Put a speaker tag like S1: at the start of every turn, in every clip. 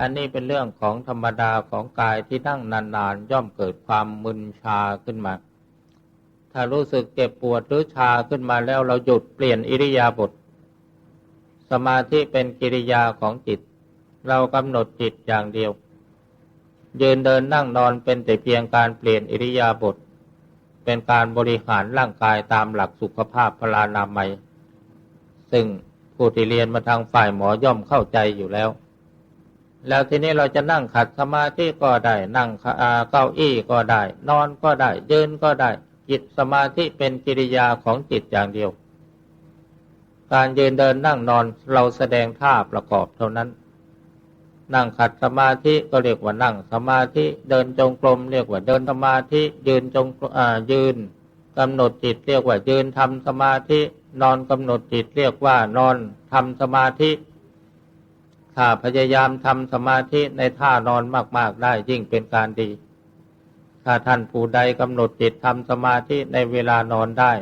S1: อันนี้เป็นเรื่องของธรรมดาของกายที่นั่งนานๆ ย่อมเกิดความมึนชาขึ้นมา ถ้ารู้สึกเจ็บปวดหรือชาขึ้นมาแล้วเราหยุดเปลี่ยนอิริยาบถสมาธิเป็นกิริยาของจิต เรากำหนดจิตอย่างเดียว ยืนเดินนั่งนอนเป็นแต่เพียงการเปลี่ยนอิริยาบถเป็นการบริหารร่างกายตามหลักสุขภาพพลานามัย ซึ่งผู้ที่เรียนมาทางฝ่ายหมอย่อมเข้าใจอยู่แล้ว แล้วทีนี้เราจะนั่งขัดสมาธิก็ได้ นั่งเก้าอี้ก็ได้ นอนก็ได้ ยืนก็ได้ จิตสมาธิเป็นกิริยาของจิตอย่างเดียว การยืนเดินนั่งนอนเราแสดงท่าประกอบเท่านั้น นั่งขัดสมาธิก็เรียกว่านั่งสมาธิ เดินจงกรมเรียกว่าเดินสมาธิ ยืนจงยืนกำหนดจิตเรียกว่ายืนทำสมาธิ นอนกำหนดจิตเรียกว่านอนทำสมาธิ ถ้าพยายามทำสมาธิในท่านอนมาก ๆ ได้ยิ่งเป็นการดี ถ้าท่านผู้ใดกำหนดจิตทำสมาธิในเวลานอนได้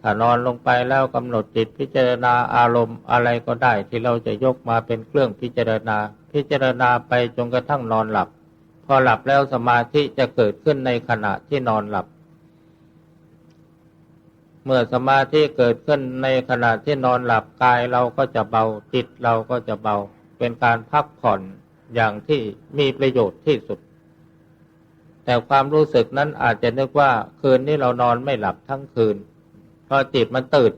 S1: ถ้านอนลงไปแล้วกำหนดจิตพิจารณาอารมณ์อะไรก็ได้ที่เราจะยกมาเป็นเครื่องพิจารณา พิจารณาไปจนกระทั่งนอนหลับ พอหลับแล้วสมาธิจะเกิดขึ้นในขณะที่นอนหลับ เมื่อสมาธิเกิดขึ้นในขณะที่นอนหลับกายเราก็จะเบาจิตเราก็จะเบา เป็นการพักผ่อนอย่างที่มีประโยชน์ที่สุด แต่ความรู้สึกนั้นอาจจะนึกว่าคืนนี้เรานอนไม่หลับทั้งคืนเพราะจิตมันตื่น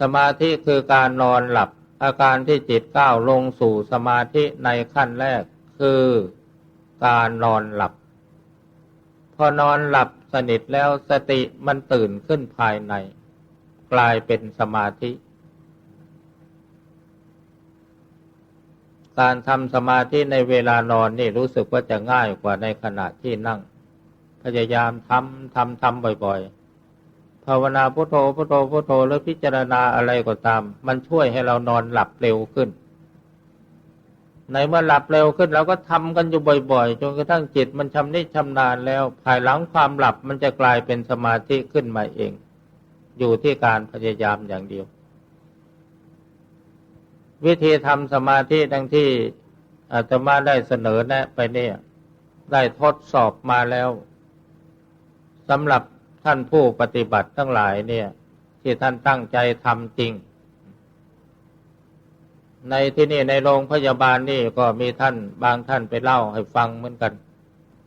S1: สมาธิคือการนอนหลับ อาการที่จิตก้าวลงสู่สมาธิในขั้นแรกคือการนอนหลับ อนอนหลับสนิทแล้วสติมันตื่นขึ้นภายใน กลายเป็นสมาธิ การทำสมาธิในเวลานอนนี่รู้สึกว่าจะง่ายกว่าในขณะที่นั่ง พยายามทำทำทำบ่อยๆ ภาวนาพุโทโธพุโทโธพุโทโธแล้วพิจารณาอะไรก็ตาม มันช่วยให้เรานอนหลับเร็วขึ้น ในเมื่อหลับเร็วขึ้นเราก็ทำกันอยู่บ่อย ๆ จนกระทั่งจิตมันชำนิชำนาญแล้ว ภายหลังความหลับมันจะกลายเป็นสมาธิขึ้นมาเอง อยู่ที่การพยายามอย่างเดียว วิธีทำสมาธิดังที่อาตมาได้เสนอแนะไปเนี่ย ได้ทดสอบมาแล้วสำหรับท่านผู้ปฏิบัติทั้งหลายเนี่ย ที่ท่านตั้งใจทำจริง ในที่นี่ในโรงพยาบาลนี่ก็มีท่านบางท่านไปเล่าให้ฟังเหมือนกัน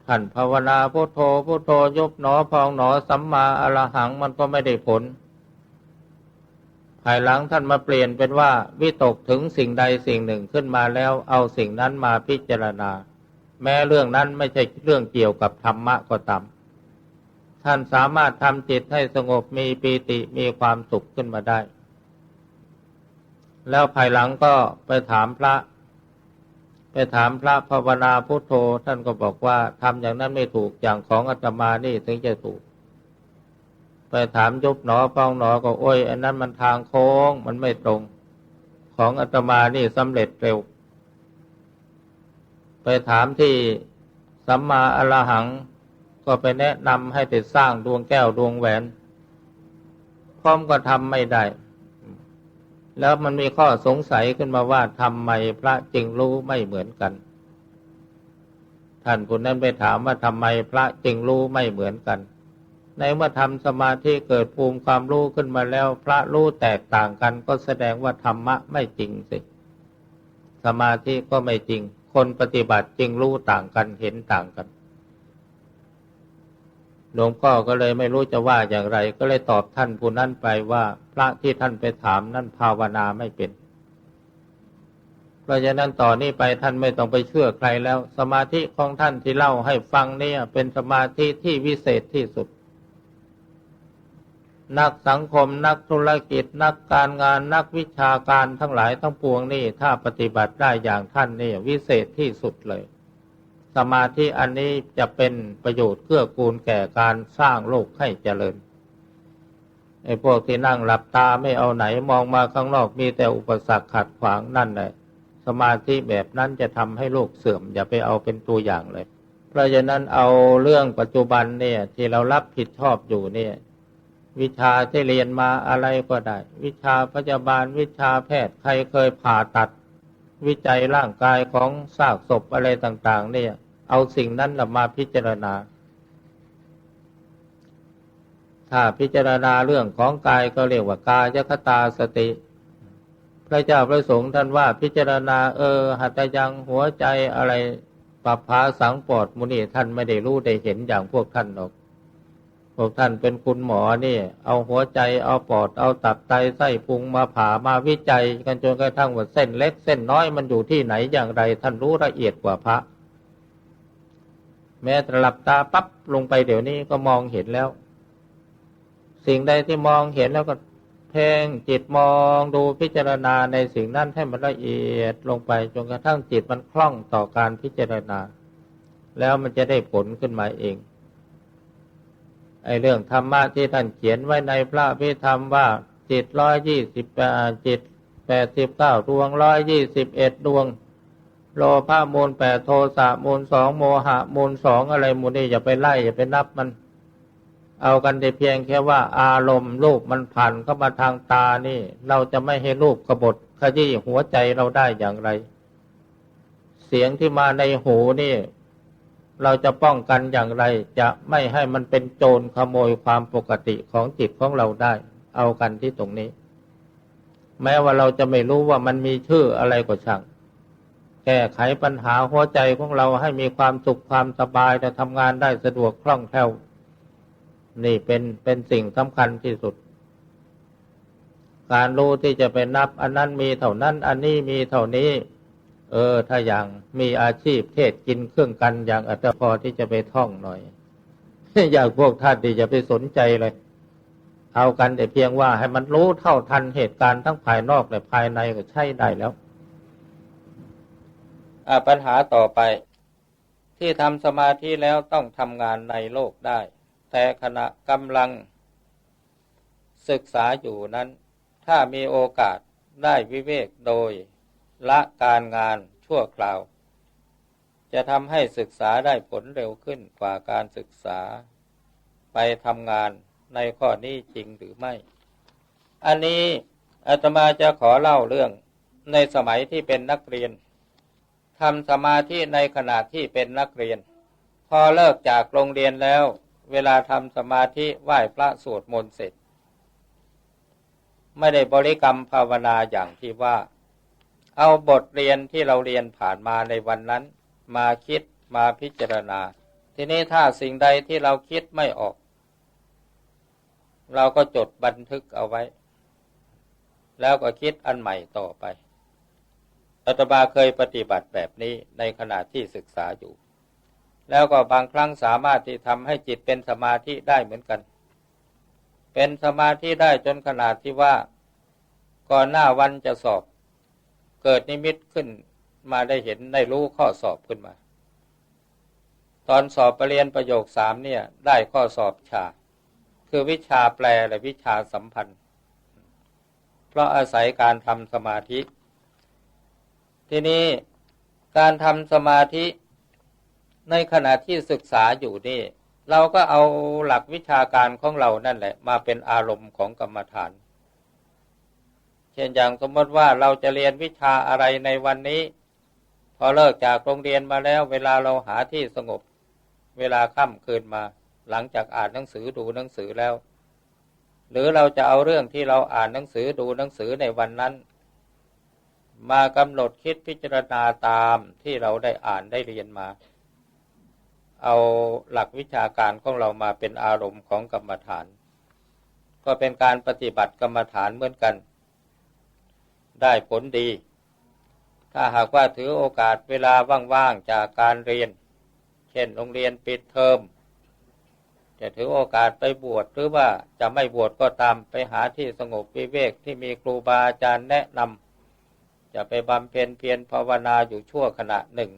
S1: ท่านภาวนาพุโทโธพุโทโธยบหนอพองหนอสัมมาอรหังมันก็ไม่ได้ผล ภายหลังท่านมาเปลี่ยนเป็นว่า วิตกถึงสิ่งใดสิ่งหนึ่งขึ้นมาแล้วเอาสิ่งนั้นมาพิจารณา แม้เรื่องนั้นไม่ใช่เรื่องเกี่ยวกับธรรมะก็ตามท่านสามารถทำจิตให้สงบมีปีติมีความสุขขึ้นมาได้ แล้วภายหลังก็ไปถามพระ ไปถามพระภาวนาพุทโธ ท่านก็บอกว่าทำอย่างนั้นไม่ถูกอย่างของอาตมานี่ถึงจะถูก ไปถามยุบหนอป้องหนอก็โอ้ยอันนั้นมันทางโค้งมันไม่ตรง ของอาตมานี่สำเร็จเร็ว ไปถามที่สัมมาอรหังก็ไปแนะนำให้ติดสร้างดวงแก้วดวงแหวน พร้อมก็ทำไม่ได้ แล้วมันมีข้อสงสัยขึ้นมาว่าทำไมพระจึงรู้ไม่เหมือนกัน ท่านผู้นั้นไปถามว่าทำไมพระจึงรู้ไม่เหมือนกัน ในเมื่อทำสมาธิเกิดภูมิความรู้ขึ้นมาแล้ว พระรู้แตกต่างกัน ก็แสดงว่าธรรมะไม่จริงสิ สมาธิก็ไม่จริง คนปฏิบัติจริงรู้ต่างกันเห็นต่างกัน หลวงพ่อก็เลยไม่รู้จะว่าอย่างไร ก็เลยตอบท่านผู้นั้นไปว่าพระที่ท่านไปถามนั่นภาวนาไม่เป็น เพราะฉะนั้นต่อนนี้ไปท่านไม่ต้องไปเชื่อใครแล้ว สมาธิของท่านที่เล่าให้ฟังเนี่ยเป็นสมาธิที่วิเศษที่สุด นักสังคมนักธุรกิจ นักการงานนักวิชาการทั้งหลายทั้งปวงนี่ถ้าปฏิบัติได้อย่างท่านนี่วิเศษที่สุดเลย สมาธิอันนี้จะเป็นประโยชน์เกื้อกูลแก่การสร้างโลกให้เจริญไอ้พวกที่นั่งหลับตาไม่เอาไหนมองมาข้างนอกมีแต่อุปสรรคขัดขวางนั่นแหละสมาธิแบบนั้นจะทำให้โลกเสื่อม อย่าไปเอาเป็นตัวอย่างเลย เพราะฉะนั้นเอาเรื่องปัจจุบันเนี่ยที่เรารับผิดชอบอยู่เนี่ย วิชาที่เรียนมาอะไรก็ได้ วิชาพยาบาลวิชาแพทย์ใครเคยผ่าตัด วิจัยร่างกายของซากศพอะไรต่าง ๆ เนี่ย เอาสิ่งนั้นมาพิจารณา ถ้าพิจารณาเรื่องของกายก็เรียกว่ากายคตาสติ พระเจ้าพระสงฆ์ท่านว่าพิจารณา เออ หัตยังหัวใจอะไรปัปภาสังปอดมุนีท่านไม่ได้รู้ได้เห็นอย่างพวกท่านหรอก พวกท่านเป็นคุณหมอนี่ เอาหัวใจเอาปอดเอาตับไตไส้พุงมาผ่ามาวิจัย กันจนกระทั่งว่าเส้นเล็กเส้นน้อยมันอยู่ที่ไหนอย่างไร ท่านรู้ละเอียดกว่าพระ แม้แต่หลับตาปั๊บลงไปเดี๋ยวนี้ก็มองเห็นแล้ว สิ่งใดที่มองเห็นแล้วก็เพ่งจิตมองดูพิจารณาในสิ่งนั้นให้มันละเอียดลงไปจนกระทั่งจิตมันคล่องต่อการพิจารณา แล้วมันจะได้ผลขึ้นมาเองไอเรื่องธรรมะที่ท่านเขียนไว้ในพระพิธรรมว่าจิตร้อยยี่สิบจิตแปดสิบเก้าดวงร้อยยี่สิบเอ็ดดวง โลภะมูลแปดโทสะมูลสองโมหะมูลสองอะไรมูลนี่อย่าไปไล่อย่าไปนับมัน เอากันแต่เพียงแค่ว่า อารมณ์รูปมันผ่านเข้ามาทางตานี่ เราจะไม่ให้รูปกบฏขยี้หัวใจเราได้อย่างไร เสียงที่มาในหูนี่ เราจะป้องกันอย่างไร จะไม่ให้มันเป็นโจรขโมยความปกติของจิตของเราได้ เอากันที่ตรงนี้ แม้ว่าเราจะไม่รู้ว่ามันมีชื่ออะไรก็ช่าง แก้ไขปัญหาหัวใจของเราให้มีความสุขความสบายจะทำงานได้สะดวกคล่องแคล่ว นี่เป็นเป็นสิ่งสำคัญที่สุด การรู้ที่จะไปนับ อันนั้นมีเท่านั้น อันนี้มีเท่านี้ เออ ถ้าอย่างมีอาชีพเทศกินเครื่องกันอย่างอัตพอที่จะไปท่องหน่อย อยากพวกท่านที่จะไปสนใจเลยเอากันแต่เพียงว่าให้มันรู้เท่าทันเหตุการณ์ทั้งภายนอกและภายในก็ใช่ได้แล้ว ปัญหาต่อไป ที่ทำสมาธิแล้วต้องทำงานในโลกได้ แต่ขณะกำลัง ศึกษาอยู่นั้น ถ้ามีโอกาสได้วิเวกโดย ละการงานชั่วคราว จะทำให้ศึกษาได้ผลเร็วขึ้นกว่าการศึกษา ไปทำงานในข้อนี้จริงหรือไม่ อันนี้อาตมาจะขอเล่าเรื่องในสมัยที่เป็นนักเรียน ทำสมาธิในขณะที่เป็นนักเรียน พอเลิกจากโรงเรียนแล้ว เวลาทำสมาธิไหว้พระสวดมนต์เสร็จ ไม่ได้บริกรรมภาวนาอย่างที่ว่า เอาบทเรียนที่เราเรียนผ่านมาในวันนั้น มาคิดมาพิจารณา ทีนี้ถ้าสิ่งใดที่เราคิดไม่ออก เราก็จดบันทึกเอาไว้ แล้วก็คิดอันใหม่ต่อไป อาตมาเคยปฏิบัติแบบนี้ในขณะที่ศึกษาอยู่ แล้วก็บางครั้งสามารถที่ทำให้จิตเป็นสมาธิได้เหมือนกัน เป็นสมาธิได้จนขนาดที่ว่าก่อนหน้าวันจะสอบ เกิดนิมิตขึ้นมาได้เห็นได้รู้ข้อสอบขึ้นมา ตอนสอบปรริญญาประโยคสามเนี่ยได้ข้อสอบชา คือวิชาแปลและวิชาสัมพันธ์ เพราะอาศัยการทำสมาธิ ทีนี้การทำสมาธิในขณะที่ศึกษาอยู่นี่ เราก็เอาหลักวิชาการของเรานั่นแหละ มาเป็นอารมณ์ของกรรมฐาน เช่นอย่างสมมติว่าเราจะเรียนวิชาอะไรในวันนี้ พอเลิกจากโรงเรียนมาแล้ว เวลาเราหาที่สงบ เวลาค่ำคืนมา หลังจากอ่านหนังสือดูหนังสือแล้ว หรือเราจะเอาเรื่องที่เราอ่านหนังสือดูหนังสือในวันนั้น มากำหนดคิดพิจารณาตามที่เราได้อ่านได้เรียนมา เอาหลักวิชาการของเรามาเป็นอารมณ์ของกรรมฐาน ก็เป็นการปฏิบัติกรรมฐานเหมือนกัน ได้ผลดี ถ้าหากว่าถือโอกาสเวลาว่างๆจากการเรียน เช่นโรงเรียนปิดเทอมจะถือโอกาสไปบวชหรือว่าจะไม่บวชก็ตามไปหาที่สงบวิเวกที่มีครูบาอาจารย์แนะนำ จะไปบำเพ็ญเพียรภาวนาอยู่ชั่วขณะหนึ่ง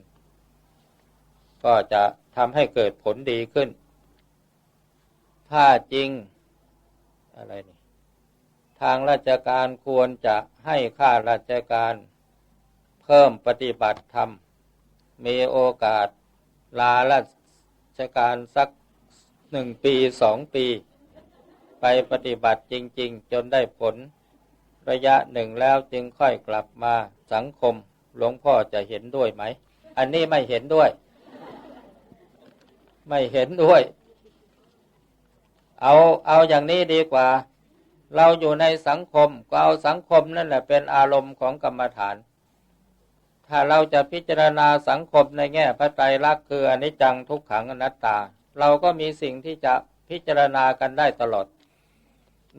S1: ก็จะทำให้เกิดผลดีขึ้น ถ้าจริงอะไรนี่ทางราชการควรจะให้ข้าราชการเพิ่มปฏิบัติธรรม มีโอกาสลาราชการสักหนึ่งปีสองปี ไปปฏิบัติจริง ๆ จนได้ผล ระยะหนึ่งแล้วจึงค่อยกลับมาสังคม หลวงพ่อจะเห็นด้วยไหม อันนี้ไม่เห็นด้วย ไม่เห็นด้วย เอาเอาอย่างนี้ดีกว่า เราอยู่ในสังคมก็เอาสังคมนั่นแหละเป็นอารมณ์ของกรรมฐาน ถ้าเราจะพิจารณาสังคมในแง่พระไตรลักษณ์คืออนิจจังทุกขังอนัตตา เราก็มีสิ่งที่จะพิจารณากันได้ตลอด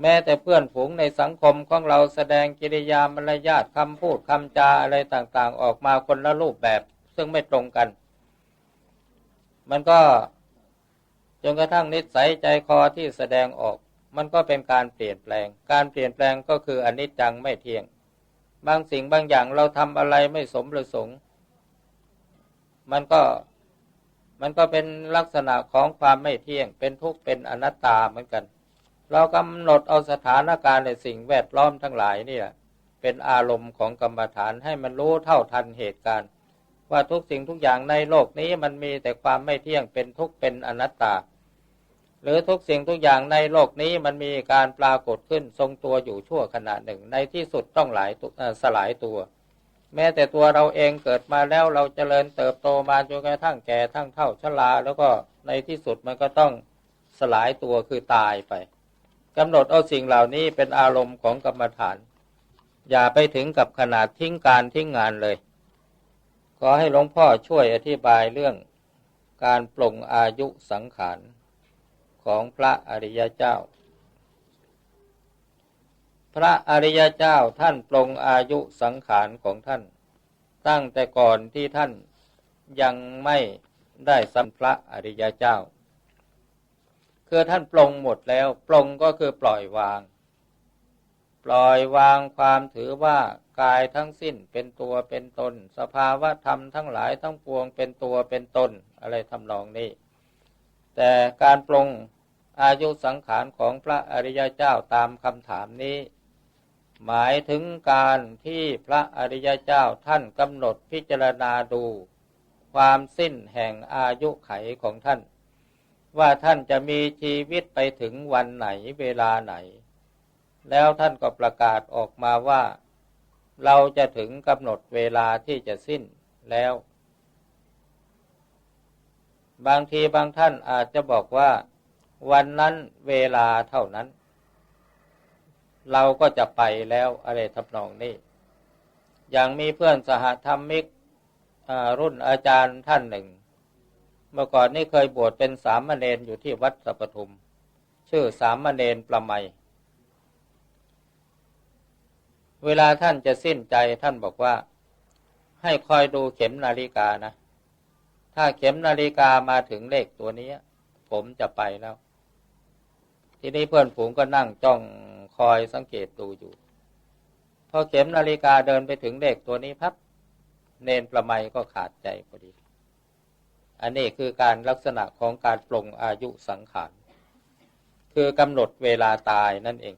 S1: แม้แต่เพื่อนฝูงในสังคมของเราแสดงกิริยามารยาทคำพูดคำจาอะไรต่างๆ ออกมาคนละรูปแบบ ซึ่งไม่ตรงกัน มันก็จนกระทั่งนิสัยใจคอที่แสดงออก มันก็เป็นการเปลี่ยนแปลง การเปลี่ยนแปลงก็คืออนิจจังไม่เที่ยง บางสิ่งบางอย่างเราทำอะไรไม่สมประสงค์ มันก็มันก็เป็นลักษณะของความไม่เที่ยง เป็นทุกข์เป็นอนัตตาเหมือนกัน เรากำหนดเอาสถานการณ์ในสิ่งแวดล้อมทั้งหลายนี่แหละเป็นอารมณ์ของกรรมฐานให้มันรู้เท่าทันเหตุการณ์ ว่าทุกสิ่งทุกอย่างในโลกนี้มันมีแต่ความไม่เที่ยงเป็นทุกข์เป็นอนัตตา หรือทุกสิ่งทุกอย่างในโลกนี้มันมีการปรากฏขึ้นทรงตัวอยู่ชั่วขณะหนึ่ง ในที่สุดต้องหลายสลายตัว แม้แต่ตัวเราเองเกิดมาแล้วเราจเจริญเติบโตมาจนกระทั่งแก่ทั้งเท่าชราแล้วก็ในที่สุดมันก็ต้องสลายตัวคือตายไป กำหนดเอาสิ่งเหล่านี้เป็นอารมณ์ของกรรมฐาน อย่าไปถึงกับขนาดทิ้งการทิ้งงานเลย ขอให้หลวงพ่อช่วยอธิบายเรื่องการปลงอายุสังขารของพระอริยเจ้า พระอริยเจ้าท่านปรงอายุสังขารของท่าน ตั้งแต่ก่อนที่ท่านยังไม่ได้สัมพระอริยเจ้า คือท่านปรงหมดแล้วปรงก็คือปล่อยวาง ปล่อยวางความถือว่ากายทั้งสิ้นเป็นตัวเป็นตน สภาวะธรรมทั้งหลายทั้งปวงเป็นตัวเป็นตนอะไรทำนองนี้ แต่การปรงอายุสังขารของพระอริยเจ้าตามคำถามนี้ หมายถึงการที่พระอริยเจ้าท่านกำหนดพิจารณาดู ความสิ้นแห่งอายุไขของท่าน ว่าท่านจะมีชีวิตไปถึงวันไหนเวลาไหน แล้วท่านก็ประกาศออกมาว่า เราจะถึงกำหนดเวลาที่จะสิ้นแล้ว บางทีบางท่านอาจจะบอกว่า วันนั้นเวลาเท่านั้น เราก็จะไปแล้วอะไรทำนองนี้ อย่างมีเพื่อนสหธรรมิกรุ่นอาจารย์ท่านหนึ่ง เมื่อก่อนนี่เคยบวชเป็นสามเณรอยู่ที่วัดสัปทุม ชื่อสามเณรประไมเวลาท่านจะสิ้นใจท่านบอกว่า ให้คอยดูเข็มนาฬิกานะ ถ้าเข็มนาฬิกามาถึงเลขตัวนี้ ผมจะไปแล้ว ทีนี้เพื่อนฝูงก็นั่งจ้องคอยสังเกตดูอยู่ พอเข็มนาฬิกาเดินไปถึงเลขตัวนี้พับเนนประไมก็ขาดใจพอดี อันนี้คือการลักษณะของการปลงอายุสังขาร คือกำหนดเวลาตายนั่นเอง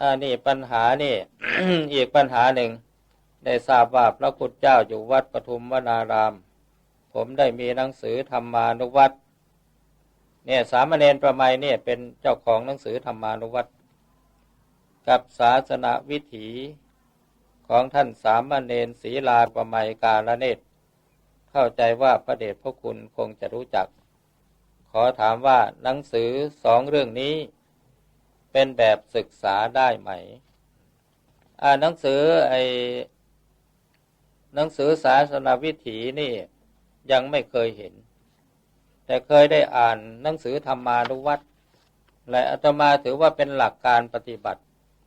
S1: อันนี้ปัญหานี่อีกปัญหาหนึ่งได้ทราบว่าพระพุทธเจ้าอยู่วัดปทุมวนาราม ผมได้มีหนังสือธรรมานุวัตเนี่ยสามเณรประไมเนี่ยเป็นเจ้าของหนังสือธรรมานุวัตกับศาสนาวิถีของท่านสามเณรศีลาประไมกาลเนต เข้าใจว่าพระเดชพระคุณคงจะรู้จัก ขอถามว่าหนังสือสองเรื่องนี้เป็นแบบศึกษาได้ไหม อ่าหนังสือไอหนังสือศาสนาวิถีนี่ยังไม่เคยเห็น แต่เคยได้อ่านหนังสือธรรมานุวัตและอาตมาถือว่าเป็นหลักการปฏิบัติ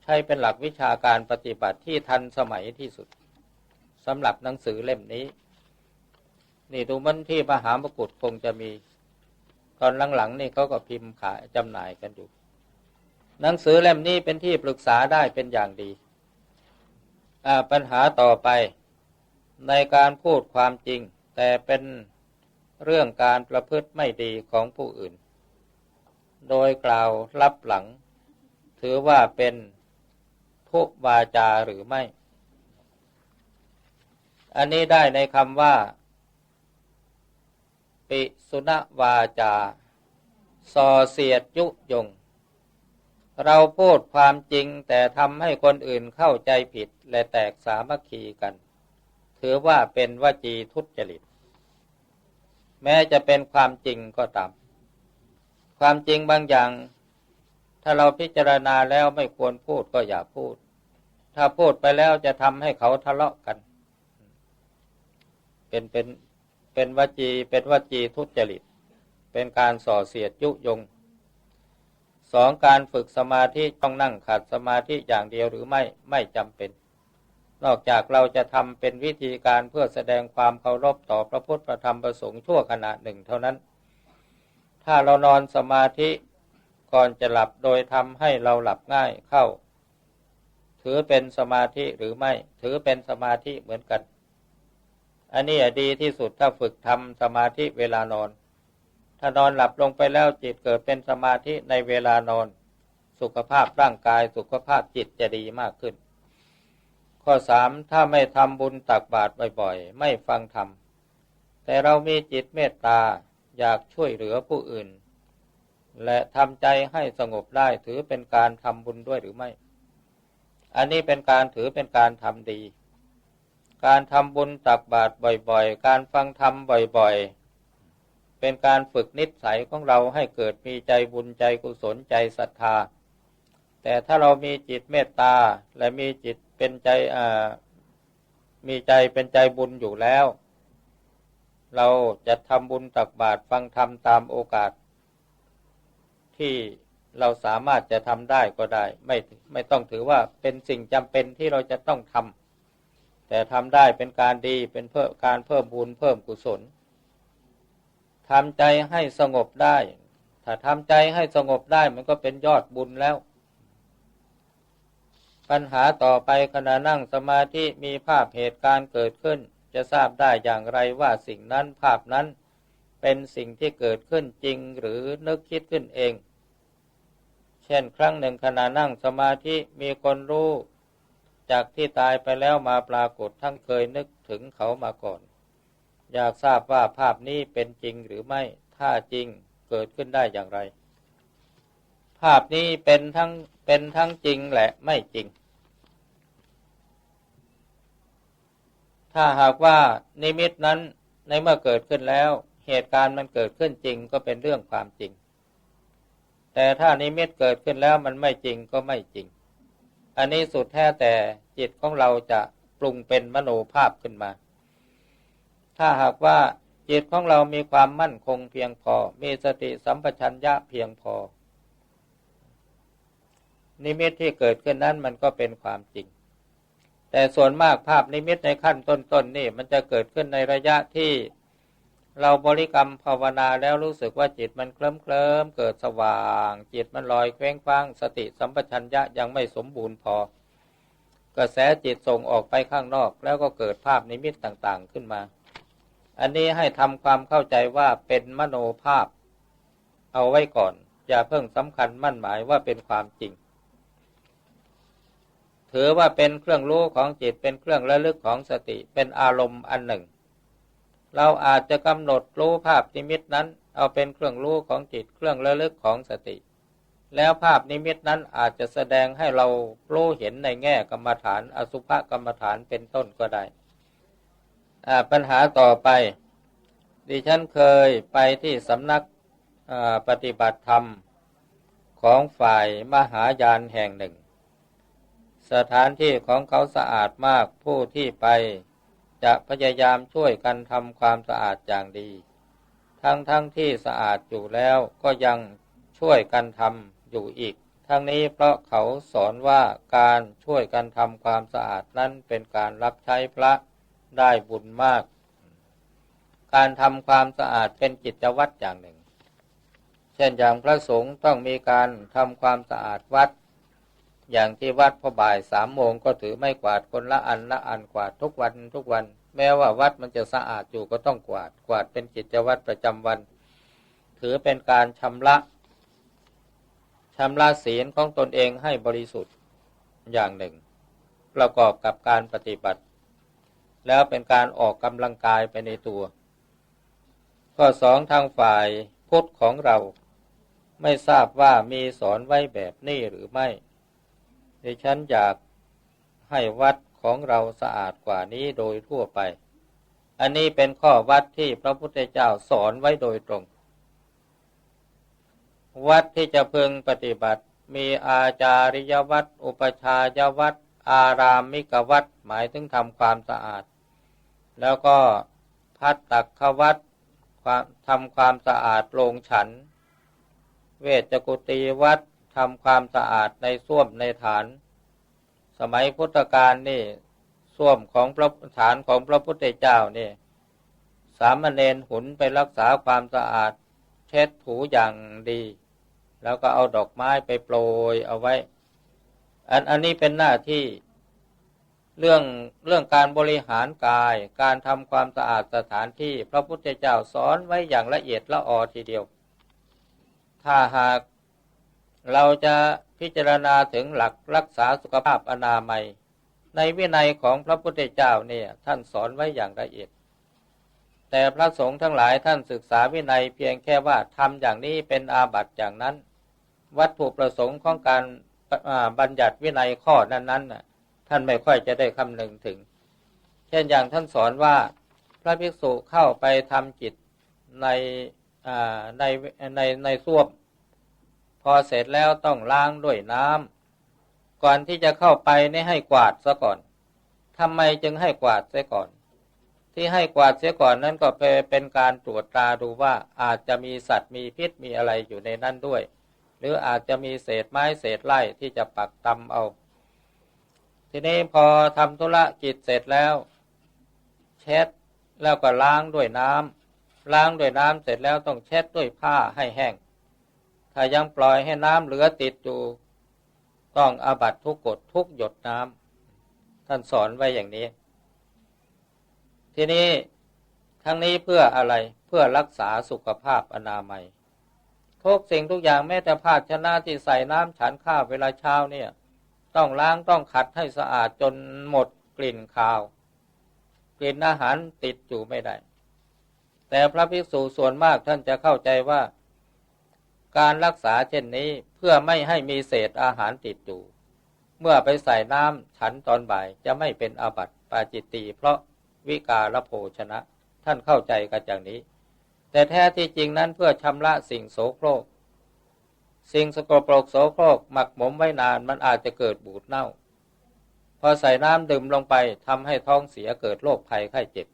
S1: ใช้เป็นหลักวิชาการปฏิบัติที่ทันสมัยที่สุดสำหรับหนังสือเล่มนี้ นี่ดูมันที่มหามกุฏคงจะมี ตอนหลังๆนี่เขาก็พิมพ์ขายจำหน่ายกันอยู่ หนังสือเล่มนี้เป็นที่ปรึกษาได้เป็นอย่างดี ปัญหาต่อไปในการพูดความจริง แต่เป็นเรื่องการประพฤติไม่ดีของผู้อื่น โดยกล่าวรับหลัง ถือว่าเป็นทุวาจาหรือไม่ อันนี้ได้ในคำว่า ปิสุณวาจาสอเสียดยุยง เราพูดความจริงแต่ทำให้คนอื่นเข้าใจผิดและแตกสามัคคีกัน ถือว่าเป็นวจีทุจริต แม้จะเป็นความจริงก็ตาม ความจริงบางอย่าง ถ้าเราพิจารณาแล้วไม่ควรพูดก็อย่าพูด ถ้าพูดไปแล้วจะทำให้เขาทะเลาะกัน เป็นเป็น เป็นวจีเป็นวจีทุจริต เป็นการส่อเสียดยุยงสองการฝึกสมาธิต้องนั่งขัดสมาธิอย่างเดียวหรือไม่ไม่จำเป็น นอกจากเราจะทำเป็นวิธีการเพื่อแสดงความเคารพต่อพระพุทธพระธรรมประสงค์ชั่วขณะหนึ่งเท่านั้น ถ้าเรานอนสมาธิก่อนจะหลับโดยทำให้เราหลับง่ายเข้า ถือเป็นสมาธิหรือไม่ ถือเป็นสมาธิเหมือนกัน อันนี้ดีที่สุดถ้าฝึกทำสมาธิเวลานอน ถ้านอนหลับลงไปแล้วจิตเกิดเป็นสมาธิในเวลานอน สุขภาพร่างกายสุขภาพจิตจะดีมากขึ้น ข้อสามถ้าไม่ทำบุญตักบาตรบ่อยๆ ไม่ฟังธรรม แต่เรามีจิตเมตตาอยากช่วยเหลือผู้อื่น และทำใจให้สงบได้ถือเป็นการทำบุญด้วยหรือไม่ อันนี้เป็นการถือเป็นการทำดี การทำบุญตักบาตรบ่อยๆ การฟังธรรมบ่อยๆ เป็นการฝึกนิสัยของเราให้เกิดมีใจบุญใจกุศลใจศรัทธา แต่ถ้าเรามีจิตเมตตาและมีจิตเป็นใจมีใจเป็นใจบุญอยู่แล้ว เราจะทำบุญตักบาตรฟังธรรมตามโอกาส ที่เราสามารถจะทำได้ก็ได้ ไม่ไม่ต้องถือว่าเป็นสิ่งจำเป็นที่เราจะต้องทำ แต่ทำได้เป็นการดีเป็นเพื่อการเพิ่มบุญเพิ่มกุศลทำใจให้สงบได้ ถ้าทำใจให้สงบได้มันก็เป็นยอดบุญแล้ว ปัญหาต่อไปขณะนั่งสมาธิมีภาพเหตุการณ์เกิดขึ้น จะทราบได้อย่างไรว่าสิ่งนั้นภาพนั้นเป็นสิ่งที่เกิดขึ้นจริงหรือนึกคิดขึ้นเอง เช่นครั้งหนึ่งขณะนั่งสมาธิมีคนรู้ จากที่ตายไปแล้วมาปรากฏทั้งเคยนึกถึงเขามาก่อน อยากทราบว่าภาพนี้เป็นจริงหรือไม่ ถ้าจริงเกิดขึ้นได้อย่างไร ภาพนี้เป็นทั้งเป็นทั้งจริงและไม่จริง ถ้าหากว่านิมิตนั้นในเมื่อเกิดขึ้นแล้ว เหตุการณ์มันเกิดขึ้นจริงก็เป็นเรื่องความจริง แต่ถ้านิมิตเกิดขึ้นแล้วมันไม่จริงก็ไม่จริง อันนี้สุดแท้แต่จิตของเราจะปรุงเป็นมโนภาพขึ้นมา ถ้าหากว่าจิตของเรามีความมั่นคงเพียงพอ มีสติสัมปชัญญะเพียงพอ นิมิตที่เกิดขึ้นนั้นมันก็เป็นความจริง แต่ส่วนมากภาพนิมิตในขั้นต้นๆนนี่มันจะเกิดขึ้นในระยะที่ เราบริกรรมภาวนาแล้วรู้สึกว่าจิตมันเคลิ้มเคลิมเกิดสว่าง จิตมันลอยเคว้งคว้าง สติสัมปชัญญะยังไม่สมบูรณ์พอ กระแสจิตส่งออกไปข้างนอกแล้วก็เกิดภาพนิมิตต่างๆขึ้นมา อันนี้ให้ทำความเข้าใจว่าเป็นมโนภาพ เอาไว้ก่อน อย่าเพิ่งสำคัญมั่นหมายว่าเป็นความจริง ถือว่าเป็นเครื่องรู้ของจิตเป็นเครื่องระลึกของสติเป็นอารมณ์อันหนึ่ง เราอาจจะกำหนดรู้ภาพนิมิตนั้น เอาเป็นเครื่องรู้ของจิตเครื่องระลึกของสติ แล้วภาพนิมิตนั้นอาจจะแสดงให้เรารู้เห็นในแง่กรรมฐานอสุภกรรมฐานเป็นต้นก็ได้ปัญหาต่อไป ดิฉันเคยไปที่สำนักปฏิบัติธรรมของฝ่ายมหายานแห่งหนึ่ง สถานที่ของเขาสะอาดมากผู้ที่ไป จะพยายามช่วยกันทำความสะอาดอย่างดี ทั้งทั้งที่สะอาดอยู่แล้วก็ยังช่วยกันทำอยู่อีก ทั้งนี้เพราะเขาสอนว่าการช่วยกันทำความสะอาดนั้นเป็นการรับใช้พระได้บุญมาก การทำความสะอาดเป็นกิจวัตรอย่างหนึ่ง เช่นอย่างพระสงฆ์ต้องมีการทำความสะอาดวัด อย่างที่วัดพอบ่ายสามโมงก็ถือไม่กวาดคนละอันละอันกวาดทุกวันทุกวัน แม้ว่าวัดมันจะสะอาดอยู่ก็ต้องกวาดกวาดเป็นกิจวัตรประจำวัน ถือเป็นการชำระชำระศีลของตนเองให้บริสุทธิ์อย่างหนึ่ง ประกอบกับการปฏิบัติ แล้วเป็นการออกกำลังกายไปในตัวข้อสองทางฝ่ายพุทธของเรา ไม่ทราบว่ามีสอนไว้แบบนี้หรือไม่ ดิฉันอยากให้วัดของเราสะอาดกว่านี้โดยทั่วไป อันนี้เป็นข้อวัดที่พระพุทธเจ้าสอนไว้โดยตรง วัดที่จะพึงปฏิบัติมีอาจาริยวัด อุปชายวัด อารามมิกวัด หมายถึงทำความสะอาด แล้วก็พัตตักขวัดทำความสะอาดโรงฉัน เวชกุตีวัด ทำความสะอาดในส้วมในฐาน สมัยพุทธกาลนี่ส้วมของพระฐานของพระพุทธเจ้านี่สามเณรหุนไปรักษาความสะอาด เช็ดถูอย่างดี แล้วก็เอาดอกไม้ไปโปรยเอาไว้ อันอันนี้เป็นหน้าที่เรื่องเรื่องการบริหารกาย การทำความสะอาดสถานที่ พระพุทธเจ้าสอนไว้อย่างละเอียดละออทีเดียว ถ้าหาก เราจะพิจารณาถึงหลักรักษาสุขภาพอนามัย ในวินัยของพระพุทธเจ้าเนี่ยท่านสอนไว้อย่างละเอียด แต่พระสงฆ์ทั้งหลายท่านศึกษาวินัยเพียงแค่ว่าทำอย่างนี้เป็นอาบัติอย่างนั้น วัตถุประสงค์ของการบัญญัติวินัยข้อนั้นๆท่านไม่ค่อยจะได้คำนึงถึง เช่นอย่างท่านสอนว่าพระภิกษุเข้าไปทำจิตในในในในส้วม อเสร็จแล้วต้องล้างด้วยน้ำก่อนที่จะเข้าไปนี่ให้กวาดซะก่อนทำไมจึงให้กวาดเสียก่อน ที่ให้กวาดเสียก่อนนั้นก็เป็นการตรวจตราดูว่าอาจจะมีสัตว์มีพิษมีอะไรอยู่ในนั้นด้วย หรืออาจจะมีเศษไม้เศษไร่ที่จะปักตำเอา ทีนี้พอทำธุระกิจเสร็จแล้ว เช็ดแล้วก็ล้างด้วยน้ำล้างด้วยน้ำเสร็จแล้วต้องเช็ดด้วยผ้าให้แห้ง ถ้ายังปล่อยให้น้ำเหลือติดอยู่ต้องอาบัตทุกกฎทุกหยดน้ำท่านสอนไว้อย่างนี้ ทีนี้ทั้งนี้เพื่ออะไรเพื่อรักษาสุขภาพอนามัยทุกสิ่งทุกอย่างแม้แต่ภาชนะที่ใส่น้ำฉันข้าวเวลาเช้าเนี่ย ต้องล้างต้องขัดให้สะอาดจนหมดกลิ่นคาว กลิ่นอาหารติดอยู่ไม่ได้ แต่พระภิกษุส่วนมากท่านจะเข้าใจว่า การรักษาเช่นนี้เพื่อไม่ให้มีเศษอาหารติดอยู่ เมื่อไปใส่น้ำฉันตอนบ่ายจะไม่เป็นอาบัติปาจิตตีเพราะวิกาลโภชนะ ท่านเข้าใจกันอย่างนี้ แต่แท้ที่จริงนั้นเพื่อชำระสิ่งโสโครก สิ่งสกปรกโสโครกหมักหมมไว้นานมันอาจจะเกิดบูดเน่า พอใส่น้ำดื่มลงไปทำให้ท้องเสียเกิดโรคภัยไข้เจ็บ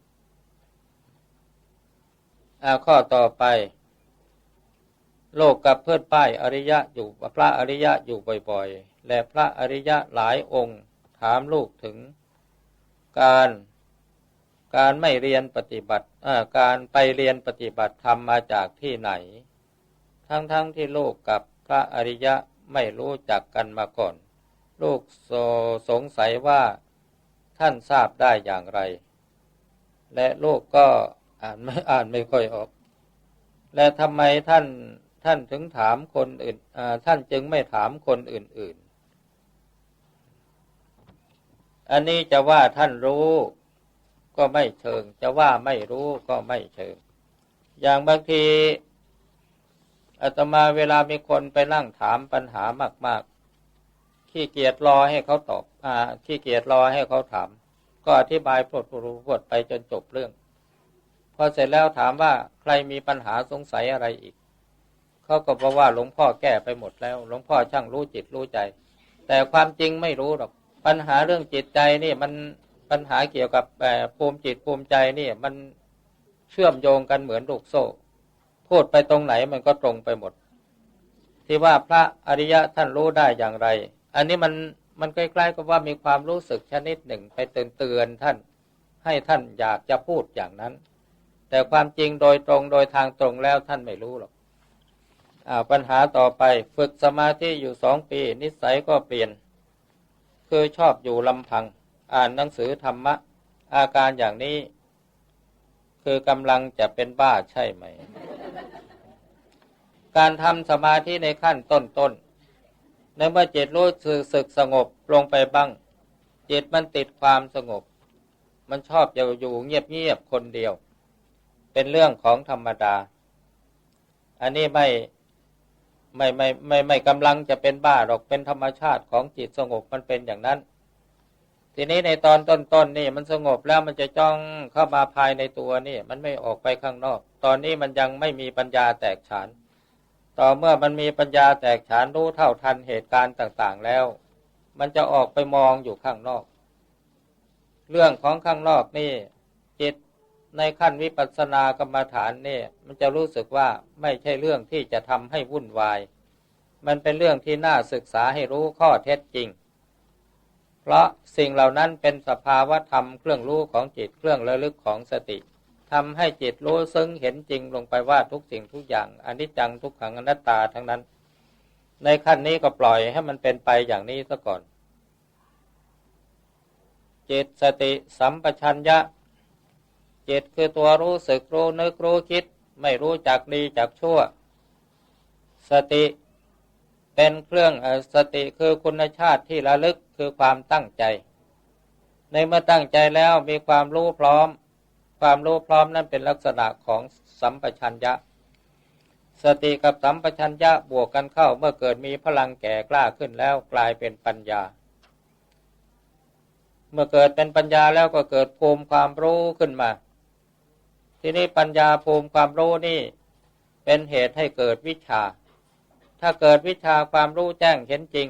S1: ข้อต่อไป โลกกับเพื่อนป้ายอริยะอยู่พระอริยะอยู่บ่อยๆ และพระอริยะหลายองค์ถามลูกถึง การการไม่เรียนปฏิบัติการไปเรียนปฏิบัติธรรมมาจากที่ไหน ทั้งๆทที่ลูกกับพระอริยะไม่รู้จักกันมาก่อนลูกโสงสัยว่าท่านทราบได้อย่างไร และลูกก็อ่านไม่อ่านไม่ค่อยออก และทำไมท่าน ท่านถึงถามคนอื่นท่านจึงไม่ถามคนอื่น ๆ อันนี้จะว่าท่านรู้ก็ไม่เชิง จะว่าไม่รู้ก็ไม่เชิง อย่างบางทีอาตมาเวลามีคนไปนั่งถามปัญหามาก ๆ ขี้เกียจรอให้เขาตอบอขี้เกียจรอให้เขาถาม ก็อธิบายพลดพดไปจนจบเรื่อง พอเสร็จแล้วถามว่าใครมีปัญหาสงสัยอะไรอีก เขาก็บอกว่าหลวงพ่อแก้ไปหมดแล้ว หลวงพ่อช่างรู้จิตรู้ใจ แต่ความจริงไม่รู้หรอกปัญหาเรื่องจิตใจนี่มันปัญหาเกี่ยวกับภูมิจิตภูมิใจนี่มันเชื่อมโยงกันเหมือนลูกโซ่ พูดไปตรงไหนมันก็ตรงไปหมด ที่ว่าพระอริยะท่านรู้ได้อย่างไร อันนี้มันมันใกล้ๆกับว่ามีความรู้สึกชนิดหนึ่งไปเตือนเตือนท่านให้ท่านอยากจะพูดอย่างนั้น แต่ความจริงโดยตรงโดยทางตรงแล้วท่านไม่รู้หรอก ปัญหาต่อไปฝึกสมาธิอยู่สองปี นิสัยก็เปลี่ยน คือชอบอยู่ลำพัง อ่านหนังสือธรรมะ อาการอย่างนี้ คือกำลังจะเป็นบ้าใช่ไหม การทำสมาธิในขั้นต้นๆในเมื่อจิตรู้สึกสึกสงบลงไปบ้าง จิตมันติดความสงบ มันชอบอยู่อยู่เงียบๆคนเดียว เป็นเรื่องของธรรมดา อันนี้ไม่ ไม่ไม่ไม่ไม่กำลังจะเป็นบ้าหรอกเป็นธรรมชาติของจิตสงบมันเป็นอย่างนั้น ทีนี้ในตอนต้นๆนี่มันสงบแล้วมันจะจ้องเข้ามาภายในตัวนี่ มันไม่ออกไปข้างนอก ตอนนี้มันยังไม่มีปัญญาแตกฉาน ต่อเมื่อมันมีปัญญาแตกฉานรู้เท่าทันเหตุการณ์ต่างๆแล้ว มันจะออกไปมองอยู่ข้างนอก เรื่องของข้างนอกนี่จิต ในขั้นวิปัสสนากรรมฐานเนี่ยมันจะรู้สึกว่าไม่ใช่เรื่องที่จะทำให้วุ่นวาย มันเป็นเรื่องที่น่าศึกษาให้รู้ข้อเท็จจริง เพราะสิ่งเหล่านั้นเป็นสภาวะธรรมเครื่องรู้ของจิตเครื่องระลึกของสติทำให้จิตรู้ซึ้งเห็นจริงลงไปว่าทุกสิ่งทุกอย่างอนิจจังทุกขังอนัตตาทั้งนั้น ในขั้นนี้ก็ปล่อยให้มันเป็นไปอย่างนี้ซะก่อนจิตสติสัมปชัญญะ จิตคือตัวรู้สึกรู้นึกรู้คิด ไม่รู้จักดีจักชั่ว สติเป็นเครื่องสติคือคุณชาติที่ระลึกคือความตั้งใจ ในเมื่อตั้งใจแล้วมีความรู้พร้อม ความรู้พร้อมนั้นเป็นลักษณะของสัมปชัญญะ สติกับสัมปชัญญะบวกกันเข้าเมื่อเกิดมีพลังแก่กล้าขึ้นแล้วกลายเป็นปัญญา เมื่อเกิดเป็นปัญญาแล้วก็เกิดภูมิความรู้ขึ้นมา ทีนี้ปัญญาภูมิความรู้นี่ เป็นเหตุให้เกิดวิชา ถ้าเกิดวิชาความรู้แจ้งเห็นจริง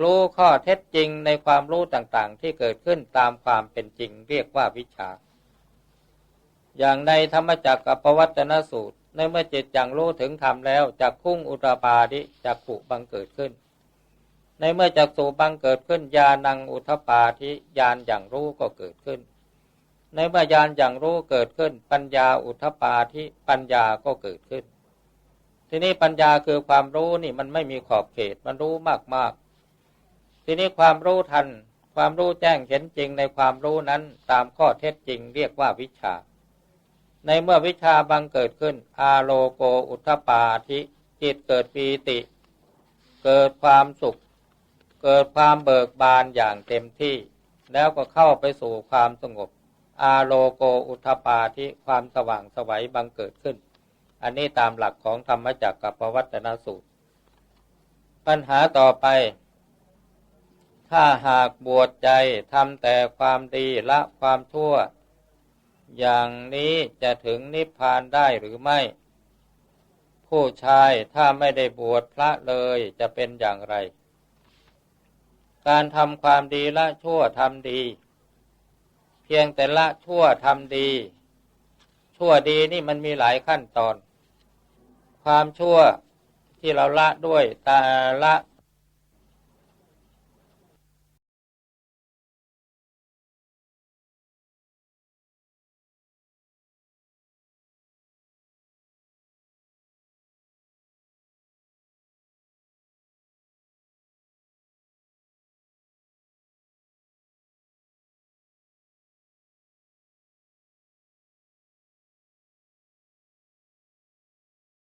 S1: รู้ข้อเท็จจริงในความรู้ต่างๆ ที่เกิดขึ้นตามความเป็นจริงเรียกว่าวิชา อย่างในธรรมจักรกับปวัตนสูตร ในเมื่อจิตอย่างรู้ถึงธรรมแล้วจักคุ้งอุตปาดิจักขุบังเกิดขึ้นในเมื่อจักสูบังเกิดขึ้นญาณังอุทปาทิญาณอย่างรู้ก็เกิดขึ้น ในเมื่อญาณอย่างรู้เกิดขึ้น ปัญญาอุทปาทิปัญญาก็เกิดขึ้น ทีนี้ปัญญาคือความรู้นี่มันไม่มีขอบเขตมันรู้มากมากทีนี้ความรู้ทัน ความรู้แจ้งเห็นจริงในความรู้นั้นตามข้อเท็จจริงเรียกว่าวิชา ในเมื่อวิชาบังเกิดขึ้น อาโลโกอุทปาธิจิตเกิดปีติ เกิดความสุข เกิดความเบิกบานอย่างเต็มที่ แล้วก็เข้าไปสู่ความสงบ อาโลโกอุทปาธิความสว่างสวัยบังเกิดขึ้น อันนี้ตามหลักของธรรมจักรกับปวัตนสูตร ปัญหาต่อไป ถ้าหากบวชใจทำแต่ความดีละความทั่ว อย่างนี้จะถึงนิพพานได้หรือไม่ ผู้ชายถ้าไม่ได้บวชพระเลยจะเป็นอย่างไร การทำความดีละชั่วทำดี พียงแต่ละชั่วทำดี ชั่วดีนี่มันมีหลายขั้นตอน ความชั่วที่เราละด้วยตาละ